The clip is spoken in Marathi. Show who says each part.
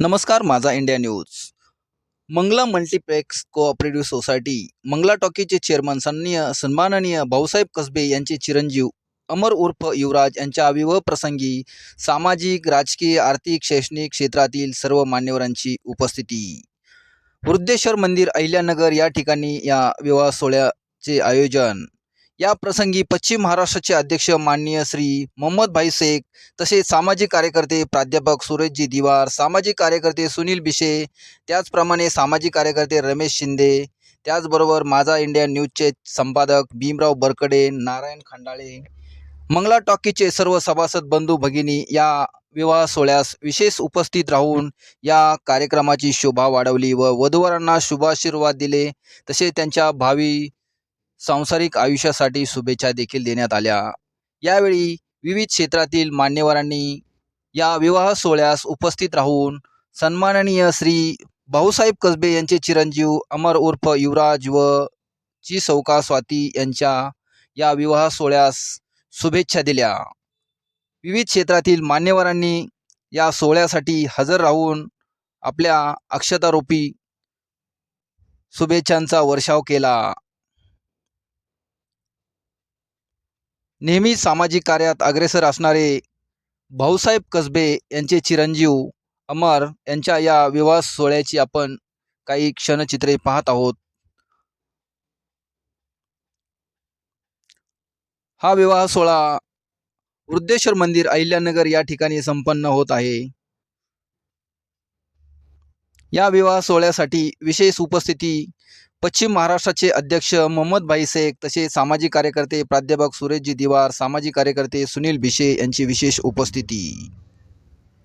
Speaker 1: नमस्कार माझा India news. Mangala multiplex co-operative society Mangala टॉकीचे chairman सन्नीय सन्माननीय भाऊसाहेब कसबे यांचे चिरंजीव अमर उर्फ युवराज यांच्या विवाह प्रसंगी सामाजिक राजकीय आर्थिक शैक्षणिक क्षेत्रातील सर्व मान्यवरांची उपस्थिती. वृद्धेश्वर मंदिर अहिल्यानगर या ठिकाणी या विवाह सोहळ्याचे आयोजन या प्रसंगी पश्चिम महाराष्ट्राचे अध्यक्ष माननीय श्री मोहम्मद भाई शेख तसेच सामाजिक कार्यकर्ते प्राध्यापक सुरेशजी दिवार सामाजिक कार्यकर्ते सुनील बिशे त्याचप्रमाणे सामाजिक कार्यकर्ते रमेश शिंदे त्याचबरोबर माझा इंडिया न्यूजचे संपादक भीमराव बरकडे नारायण खंडाळे मंगला टॉकीचे सर्व सभासद बंधू भगिनी या विवाह सोहळ्यास विशेष उपस्थित राहून या कार्यक्रमाची शोभा वाढवली व वधूवरांना शुभाशीर्वाद दिले. तसे त्यांच्या भावी सांसारिक आयुष्यासाठी शुभेच्छा देखील देण्यात आल्या. यावेळी विविध क्षेत्रातील मान्यवरांनी या विवाह सोहळ्यास उपस्थित राहून सन्माननीय श्री भाऊसाहेब कसबे यांचे चिरंजीव अमर उर्फ युवराज व ची सौका स्वाती यांच्या या विवाह सोहळ्यास शुभेच्छा दिल्या. विविध क्षेत्रातील मान्यवरांनी या सोहळ्यासाठी हजर राहून आपल्या अक्षतारोपी शुभेच्छांचा वर्षाव केला. नेहमी सामाजिक कार्यात अग्रेसर असणारे भाऊसाहेब कसबे यांचे चिरंजीव अमर यांच्या या विवाह सोहळ्याची आपण काही क्षणचित्रे पाहत आहोत. हा विवाह सोहळा वृद्धेश्वर मंदिर अहिल्यानगर या ठिकाणी संपन्न होत आहे. या विवाह सोहळ्यासाठी विशेष उपस्थिती पश्चिम महाराष्ट्राचे अध्यक्ष मोहम्मद भाई शेख तसेच सामाजिक कार्यकर्ते प्राध्यापक सुरेशजी दिवार सामाजिक कार्यकर्ते सुनील भिशे यांची विशेष उपस्थिती.